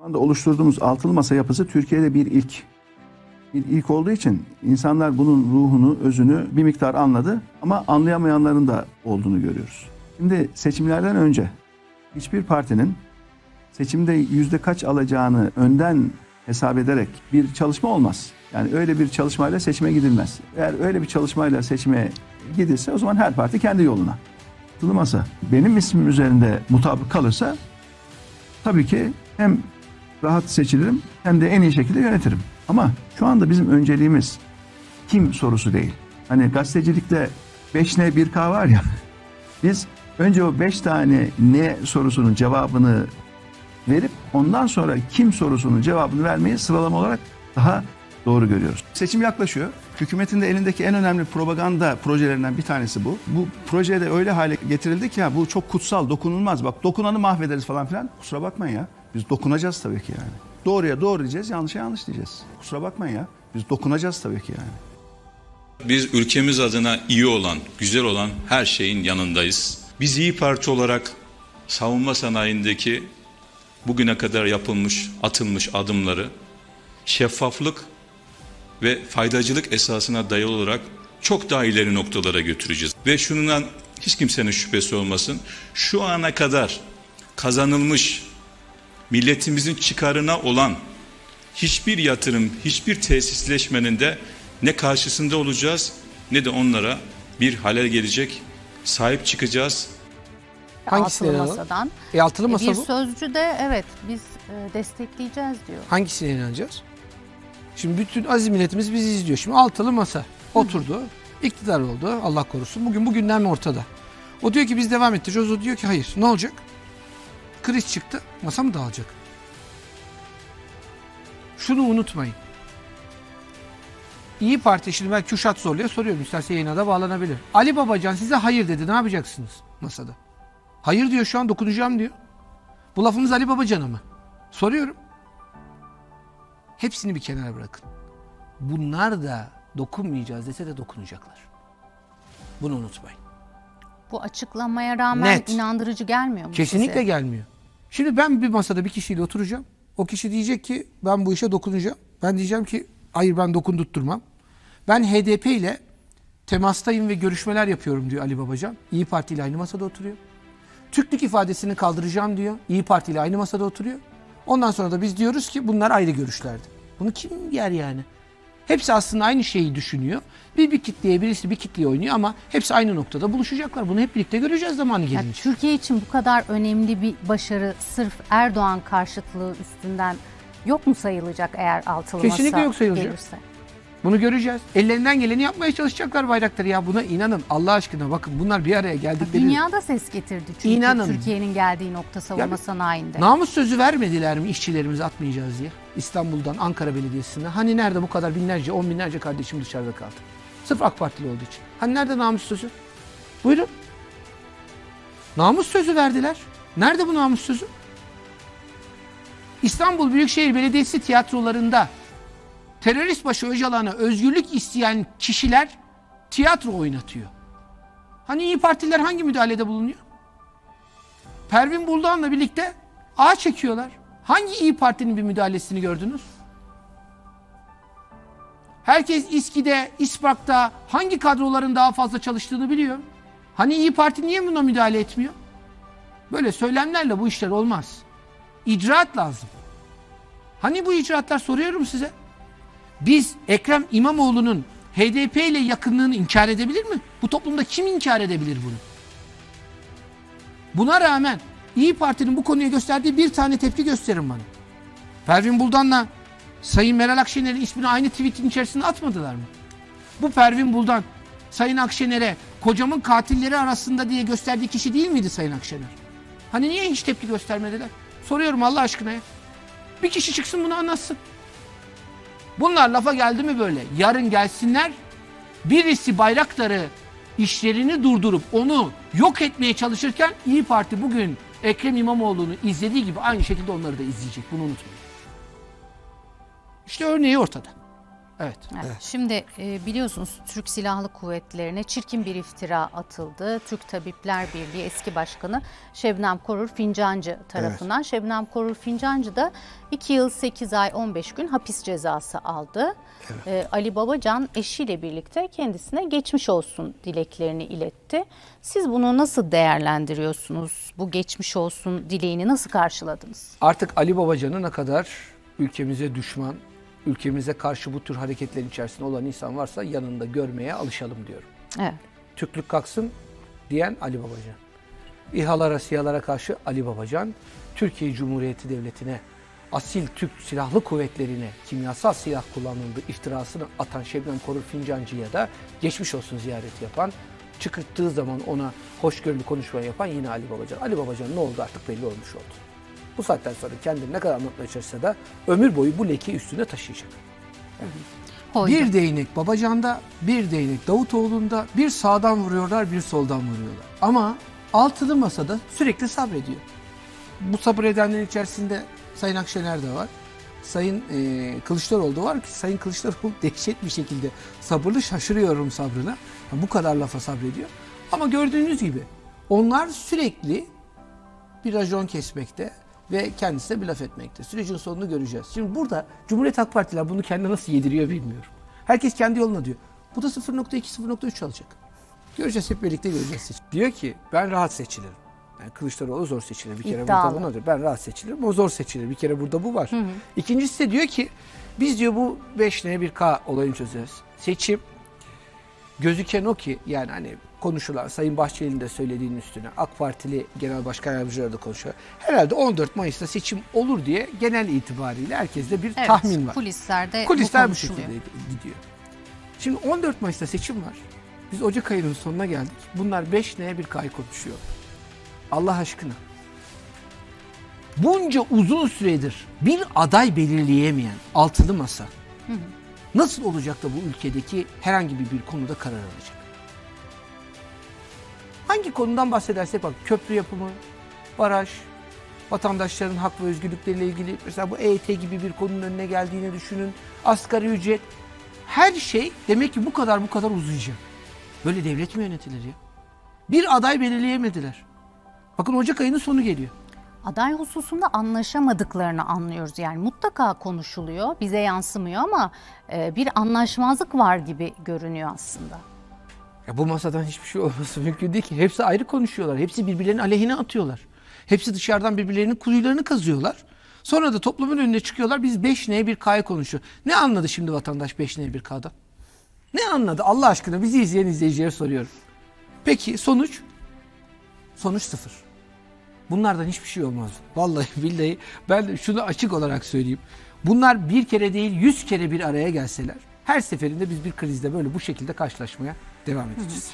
Şu anda oluşturduğumuz altılı masa yapısı Türkiye'de bir ilk. Bir ilk olduğu için insanlar bunun ruhunu, özünü bir miktar anladı ama anlayamayanların da olduğunu görüyoruz. Şimdi seçimlerden önce hiçbir partinin seçimde yüzde kaç alacağını önden hesap ederek bir çalışma olmaz. Yani öyle bir çalışmayla seçime gidilmez. Eğer öyle bir çalışmayla seçime gidilse o zaman her parti kendi yoluna. Altılı masa benim ismim üzerinde mutabık kalırsa tabii ki hem rahat seçilirim hem de en iyi şekilde yönetirim. Ama şu anda bizim önceliğimiz kim sorusu değil. Hani gazetecilikte 5 ne 1 K var ya. Biz önce o 5 tane ne sorusunun cevabını verip ondan sonra kim sorusunun cevabını vermeyi sıralama olarak daha doğru görüyoruz. Seçim yaklaşıyor. Hükümetin de elindeki en önemli propaganda projelerinden bir tanesi bu. Bu projede öyle hale getirildi ki ya bu çok kutsal, dokunulmaz. Bak dokunanı mahvederiz falan filan. Kusura bakmayın ya. Biz dokunacağız tabii ki yani. Doğruya doğru diyeceğiz, yanlışa yanlış diyeceğiz. Kusura bakmayın ya. Biz dokunacağız tabii ki yani. Biz ülkemiz adına iyi olan, güzel olan her şeyin yanındayız. Biz İyi Parti olarak savunma sanayindeki bugüne kadar yapılmış, atılmış adımları şeffaflık ve faydacılık esasına dayalı olarak çok daha ileri noktalara götüreceğiz. Ve şundan hiç kimsenin şüphesi olmasın. Şu ana kadar kazanılmış milletimizin çıkarına olan hiçbir yatırım, hiçbir tesisleşmenin de ne karşısında olacağız ne de onlara bir halel gelecek. Sahip çıkacağız. Hangisini altılı masadan. E altılı E, masa bir bu. sözcü de evet biz e, destekleyeceğiz diyor. Hangisine inanacağız? Şimdi bütün aziz milletimiz bizi izliyor. Şimdi altılı masa oturdu. iktidar oldu. Allah korusun. Bugün bu gündem ortada. O diyor ki biz devam ettireceğiz. O diyor ki hayır. Ne olacak? Kriz çıktı. Masa mı dağılacak? Şunu unutmayın. İyi Parti şimdi ben Kürşat Zorlu'ya soruyorum. İsterse yayına da bağlanabilir. Ali Babacan size hayır dedi. Ne yapacaksınız masada? Hayır diyor şu an dokunacağım diyor. Bu lafımız Ali Babacan'a mı? Soruyorum. Hepsini bir kenara bırakın. Bunlar da dokunmayacağız dese de dokunacaklar. Bunu unutmayın. Bu açıklamaya rağmen Net. inandırıcı gelmiyor mu Kesinlikle size? gelmiyor. Şimdi ben bir masada bir kişiyle oturacağım. O kişi diyecek ki ben bu işe dokunacağım. Ben diyeceğim ki hayır ben dokundurtturmam. Ben HDP ile temastayım ve görüşmeler yapıyorum diyor Ali Babacan. İyi Parti ile aynı masada oturuyor. Türklük ifadesini kaldıracağım diyor. İyi Parti ile aynı masada oturuyor. Ondan sonra da biz diyoruz ki bunlar ayrı görüşlerdi. Bunu kim yer yani? Hepsi aslında aynı şeyi düşünüyor. Bir bir kitleye birisi bir kitleye oynuyor ama hepsi aynı noktada buluşacaklar. Bunu hep birlikte göreceğiz zamanı gelince. Türkiye için bu kadar önemli bir başarı sırf Erdoğan karşıtlığı üstünden yok mu sayılacak eğer altılı Kesinlikle masa yok sayılacak. gelirse? Bunu göreceğiz. Ellerinden geleni yapmaya çalışacaklar bayrakları ya. Buna inanın Allah aşkına bakın bunlar bir araya geldikleri... Dünyada ses getirdi çünkü İnanın. Türkiye'nin geldiği nokta savunma Ya- sanayinde. Namus sözü vermediler mi işçilerimizi atmayacağız diye? İstanbul'dan Ankara Belediyesi'ne. Hani nerede bu kadar binlerce, on binlerce kardeşim dışarıda kaldı? Sırf AK Partili olduğu için. Hani nerede namus sözü? Buyurun. Namus sözü verdiler. Nerede bu namus sözü? İstanbul Büyükşehir Belediyesi tiyatrolarında terörist başı Öcalan'a özgürlük isteyen kişiler tiyatro oynatıyor. Hani İyi Partiler hangi müdahalede bulunuyor? Pervin Buldan'la birlikte ağ çekiyorlar. Hangi İyi Parti'nin bir müdahalesini gördünüz? Herkes İSKİ'de, İSPAK'ta hangi kadroların daha fazla çalıştığını biliyor. Hani İyi Parti niye buna müdahale etmiyor? Böyle söylemlerle bu işler olmaz. İcraat lazım. Hani bu icraatlar soruyorum size. Biz Ekrem İmamoğlu'nun HDP ile yakınlığını inkar edebilir mi? Bu toplumda kim inkar edebilir bunu? Buna rağmen İyi Parti'nin bu konuya gösterdiği bir tane tepki gösterin bana. Pervin Buldan'la Sayın Meral Akşener'in ismini aynı tweetin içerisine atmadılar mı? Bu Pervin Buldan Sayın Akşener'e kocamın katilleri arasında diye gösterdiği kişi değil miydi Sayın Akşener? Hani niye hiç tepki göstermediler? Soruyorum Allah aşkına ya. Bir kişi çıksın bunu anlatsın. Bunlar lafa geldi mi böyle? Yarın gelsinler. Birisi bayrakları işlerini durdurup onu yok etmeye çalışırken İyi Parti bugün Ekrem İmamoğlu'nu izlediği gibi aynı şekilde onları da izleyecek. Bunu unutmayın. İşte örneği ortada. Evet. Evet. Şimdi e, biliyorsunuz Türk Silahlı Kuvvetleri'ne çirkin bir iftira atıldı. Türk Tabipler Birliği eski başkanı Şebnem Korur Fincancı tarafından. Şebnem Korur Fincancı da 2 yıl 8 ay 15 gün hapis cezası aldı. E, Ali Babacan eşiyle birlikte kendisine geçmiş olsun dileklerini iletti. Siz bunu nasıl değerlendiriyorsunuz? Bu geçmiş olsun dileğini nasıl karşıladınız? Artık Ali Babacan'ı ne kadar ülkemize düşman, ülkemize karşı bu tür hareketlerin içerisinde olan insan varsa yanında görmeye alışalım diyorum. Evet. Türklük kalksın diyen Ali Babacan. İHA'lara, SİHA'lara karşı Ali Babacan, Türkiye Cumhuriyeti Devleti'ne, asil Türk Silahlı Kuvvetleri'ne kimyasal silah kullanıldığı iftirasını atan Şebnem Korur Fincancı'ya da geçmiş olsun ziyareti yapan, çıkırttığı zaman ona hoşgörülü konuşma yapan yine Ali Babacan. Ali Babacan ne oldu artık belli olmuş oldu. Bu saatten sonra kendini ne kadar anlatmaya çalışsa da ömür boyu bu leki üstünde taşıyacak. Hoydu. Bir değnek Babacan'da, bir değnek Davutoğlu'nda, bir sağdan vuruyorlar, bir soldan vuruyorlar. Ama altılı masada sürekli sabrediyor. Bu sabredenlerin içerisinde Sayın Akşener de var. Sayın e, Kılıçdaroğlu da var ki Sayın Kılıçdaroğlu dehşet bir şekilde sabırlı şaşırıyorum sabrına. Ha, Bu kadar lafa sabrediyor. Ama gördüğünüz gibi onlar sürekli bir racon kesmekte ve kendisine bir laf etmekte. Sürecin sonunu göreceğiz. Şimdi burada Cumhuriyet Halk Partiler bunu kendine nasıl yediriyor bilmiyorum. Herkes kendi yoluna diyor. Bu da 0.2 0.3 alacak. Göreceğiz hep birlikte göreceğiz. Diyor ki ben rahat seçilirim. Yani Kılıçdaroğlu zor seçilir. Bir kere İddialı. burada bunu diyor. Ben rahat seçilirim. O zor seçilir. Bir kere burada bu var. İkincisi de diyor ki biz diyor bu 5N1K olayını çözeceğiz. Seçim gözüken o ki yani hani konuşulan Sayın Bahçeli'nin de söylediğinin üstüne AK Partili Genel Başkan Yardımcıları da konuşuyor. Herhalde 14 Mayıs'ta seçim olur diye genel itibariyle herkeste bir Evet, tahmin var. Kulislerde Kulisler bu bu şekilde gidiyor. Şimdi 14 Mayıs'ta seçim var. Biz Ocak ayının sonuna geldik. Bunlar 5 neye bir kay konuşuyor. Allah aşkına. Bunca uzun süredir bir aday belirleyemeyen altılı masa nasıl olacak da bu ülkedeki herhangi bir, bir konuda karar alacak? Hangi konudan bahsedersek bak köprü yapımı, baraj, vatandaşların hak ve özgürlükleriyle ilgili mesela bu EYT gibi bir konunun önüne geldiğini düşünün. Asgari ücret. Her şey demek ki bu kadar bu kadar uzayacak. Böyle devlet mi yönetilir ya? Bir aday belirleyemediler. Bakın Ocak ayının sonu geliyor. Aday hususunda anlaşamadıklarını anlıyoruz. Yani mutlaka konuşuluyor, bize yansımıyor ama e, bir anlaşmazlık var gibi görünüyor aslında. Ya bu masadan hiçbir şey olması mümkün değil ki. Hepsi ayrı konuşuyorlar. Hepsi birbirlerinin aleyhine atıyorlar. Hepsi dışarıdan birbirlerinin kuyularını kazıyorlar. Sonra da toplumun önüne çıkıyorlar. Biz 5 neye bir K'ya konuşuyor. Ne anladı şimdi vatandaş 5 neye bir K'da? Ne anladı Allah aşkına bizi izleyen izleyicilere soruyorum. Peki sonuç? Sonuç sıfır. Bunlardan hiçbir şey olmaz. Vallahi billahi ben şunu açık olarak söyleyeyim. Bunlar bir kere değil yüz kere bir araya gelseler her seferinde biz bir krizle böyle bu şekilde karşılaşmaya devam edeceğiz.